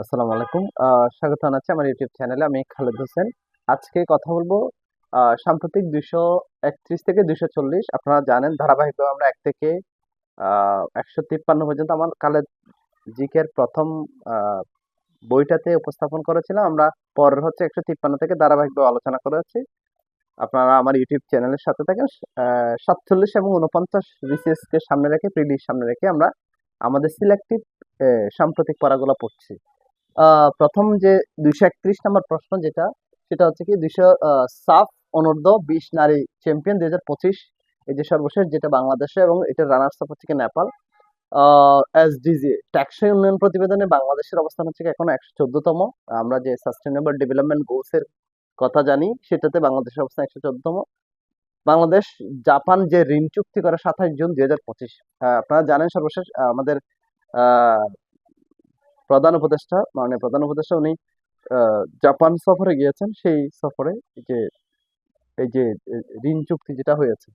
আসসালামু আলাইকুম। স্বাগত জানাচ্ছি আমার ইউটিউব চ্যানেলে আমি খালেদ হোসেন। আজকে কথা বলব সাম্প্রতিক দুইশো একত্রিশ থেকে দুইশো চল্লিশ। আপনারা জানেন, ধারাবাহিকভাবে আমরা এক থেকে একশো তিপ্পান্ন পর্যন্ত আমার খালেদ জিকের প্রথম বইটাতে উপস্থাপন করেছিলাম। আমরা পরের হচ্ছে একশো তিপ্পান্ন থেকে ধারাবাহিকভাবে আলোচনা করেছি। আপনারা আমার ইউটিউব চ্যানেলের সাথে থাকেন। সাতচল্লিশ এবং উনপঞ্চাশ বিসিএস কে সামনে রেখে প্রিলিশ সামনে রেখে আমরা আমাদের সিলেক্টিভ সাম্প্রতিক পড়াগুলো পড়ছি। প্রথম যে দুইশো একত্রিশ নম্বর প্রশ্ন যেটা সেটা হচ্ছে কি দুইশো সাফ অনূর্ধ্ব বিশ নারী চ্যাম্পিয়ন দুই হাজার পঁচিশ এই যে সর্বশেষ যেটা বাংলাদেশে এবং এটার রানার্স আপ হচ্ছে নেপাল। এসডিজি ট্যাক্সই উন্নয়ন প্রতিবেদনে বাংলাদেশের অবস্থান হচ্ছে এখন একশো চোদ্দতম। আমরা যে সাস্টেনেবল ডেভেলপমেন্ট গোলস এর কথা জানি সেটাতে বাংলাদেশের অবস্থান একশো চোদ্দতম। বাংলাদেশ জাপান যে ঋণ চুক্তি করে সাতাশ জুন দুই হাজার পঁচিশ। আপনারা জানেন সর্বশেষ আমাদের আহ, প্রধান উপদেষ্টা মানে প্রধান উপদেষ্টা উনি জাপান সফরে গিয়েছেন। সেই সফরে যে এই যে ঋণ চুক্তি যেটা হয়েছে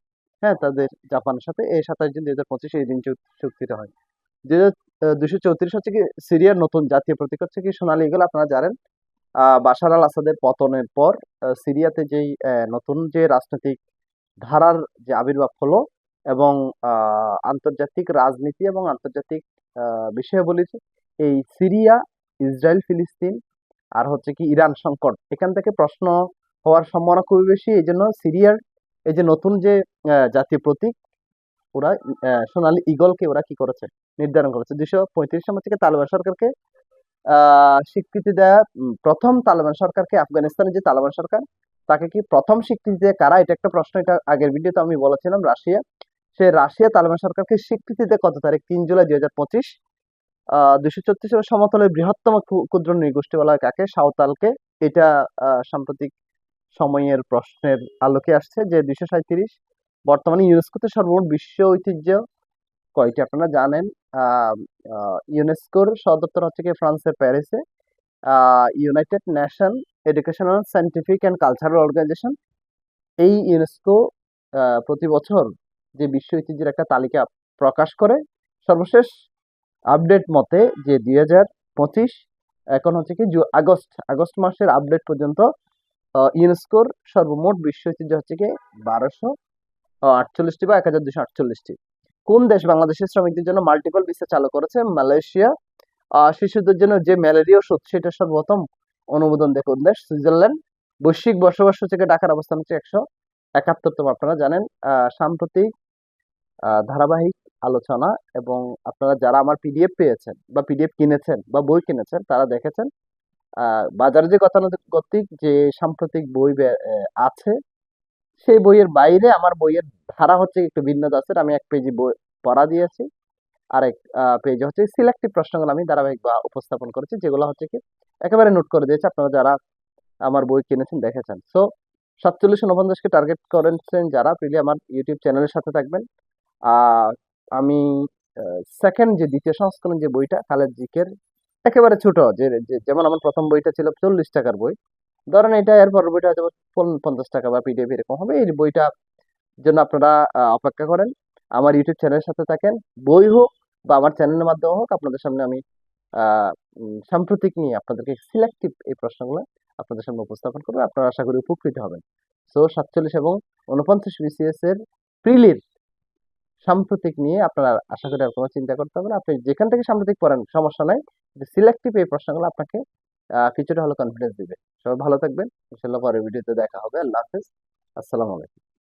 হ্যাঁ তাদের জাপানের সাথে এই সাতাশ জুন দুই হাজার পঁচিশে এই ঋণ চুক- চুক্তিটা হয়। দুই হাজার দুশো চৌত্রিশ হচ্ছে কি সিরিয়ার নতুন জাতীয় প্রতীক হচ্ছে কি সোনালী ইগল আপনারা জানেন। বাশার আল আসাদের পতনের পর সিরিয়াতে যেই নতুন যে রাজনৈতিক ধারার যে আবির্ভাব হলো এবং আন্তর্জাতিক রাজনীতি এবং আন্তর্জাতিক আহ, বিষয়াবলীর এই সিরিয়া, ইসরায়েল, ফিলিস্তিন আর হচ্ছে কি ইরান সংকট। এখান থেকে প্রশ্ন হওয়ার সম্ভাবনা খুবই বেশি। এই জন্য সিরিয়ার এই যে নতুন যে জাতীয় প্রতীক, ওরা সোনালী ইগলকে ওরা কি করেছে? নির্ধারণ করেছে। দুশো পঁয়ত্রিশ নম্বর থেকে তালেবান সরকারকে স্বীকৃতি দেয়া প্রথম তালেবান সরকারকে আফগানিস্তানের যে তালেবান সরকার, তাকে কি প্রথম স্বীকৃতি দেয় কারা? এটা একটা প্রশ্ন, এটা আগের ভিডিওতে আমি বলেছিলাম, রাশিয়া। সে রাশিয়া তালেবান সরকারকে স্বীকৃতি দেয় কত তারিখ? তিন জুলাই দুই হাজার পঁচিশ। দুশো ছত্রিশ সমতলের বৃহত্তম ক্ষুদ্র নৃগোষ্ঠী বলা কাকে? সাঁওতালকে। এটা সাম্প্রতিক সময়ের প্রশ্নের আলোকে আসছে যে দুইশো সাঁইত্রিশ বর্তমানে ইউনেস্কোতে সর্বমোট বিশ্ব ঐতিহ্য কয়টি আপনারা জানেন? ইউনেস্কোর সদপ্তর হচ্ছে কি? ফ্রান্সের প্যারিসে। United Nation Educational Scientific and Cultural Organization. এই ইউনেস্কো প্রতি বছর যে বিশ্ব ঐতিহ্যের একটা তালিকা প্রকাশ করে, সর্বশেষ আপডেট মতে যে দুই হাজার পঁচিশ এখন হচ্ছে কি আগস্ট আগস্ট মাসের আপডেট পর্যন্ত ইউনেস্কোর সর্বমোট বিশ্ব ঐতিহ্য হচ্ছে কি বারোশো আটচল্লিশটি বা এক হাজার দুশো আটচল্লিশটি। কোন দেশ বাংলাদেশের শ্রমিকদের জন্য মাল্টিপল ভিসা চালু করেছে? মালয়েশিয়া। শিশুদের জন্য যে ম্যালেরিয়া ওষুধ, সেটা সর্বপ্রথম অনুমোদন দেয় কোন দেশ? সুইজারল্যান্ড। বৈশ্বিক বসবাস সূচকে ঢাকার অবস্থান হচ্ছে একশো একাত্তরতম, আপনারা জানেন। সাম্প্রতিক ধারাবাহিক আলোচনা এবং আপনারা যারা আমার পিডিএফ পেয়েছেন বা পিডিএফ কিনেছেন বা বই কিনেছেন, তারা দেখেছেন বাজারে যে গতানুগতিক যে সাম্প্রতিক বই আছে, সেই বইয়ের বাইরে আমার বইয়ের ধারা হচ্ছে একটু ভিন্ন দাসের। আমি এক পেজি বই পড়া দিয়েছি। আর এক পেজে হচ্ছে সিলেক্টিভ প্রশ্নগুলো আমি ধারাবাহিক বা উপস্থাপন করেছি, যেগুলো হচ্ছে কি, একেবারে নোট করে দিয়েছি। আপনারা যারা আমার বই কিনেছেন, দেখেছেন। সো সাতচল্লিশ উনপঞ্চাশকে টার্গেট করেছেন যারা প্রিলি আমার ইউটিউব চ্যানেলের সাথে থাকবেন। আমি সেকেন্ড যে দ্বিতীয় সংস্করণ যে বইটা খালেদ জিকের একেবারে ছোট, যে যেমন আমার প্রথম বইটা ছিল চল্লিশ টাকার বই। ধরেন এটা এর পরের বইটা হয়তো পঞ্চাশ টাকা বা পিডিএফ এরকম হবে। এই বইটা জন্য আপনারা অপেক্ষা করেন। আমার ইউটিউব চ্যানেলের সাথে থাকেন। বই হোক বা আমার চ্যানেলের মাধ্যমে হোক, আপনাদের সামনে আমি সাম্প্রতিক নিয়ে আপনাদেরকে সিলেক্টিভ এই প্রশ্নগুলো আপনাদের সামনে উপস্থাপন করব। আপনারা আশা করি উপকৃত হবেন। সো সাতচল্লিশ এবং উনপঞ্চাশ বিসিএস এর প্রিলির সাম্প্রতিক নিয়ে আপনার আশা করি আর কোনো চিন্তা করতে হবে না। আপনি যেখান থেকে সাম্প্রতিক পড়েন, সমস্যা নাই। সিলেক্টিভ এই প্রশ্নগুলো আপনাকে কিছুটা হলো কনফিডেন্স দিবে। সবাই ভালো থাকবেন। ইনশাল্লাহ পরের ভিডিওতে দেখা হবে। আল্লাহ হাফিজ। আসসালামু আলাইকুম।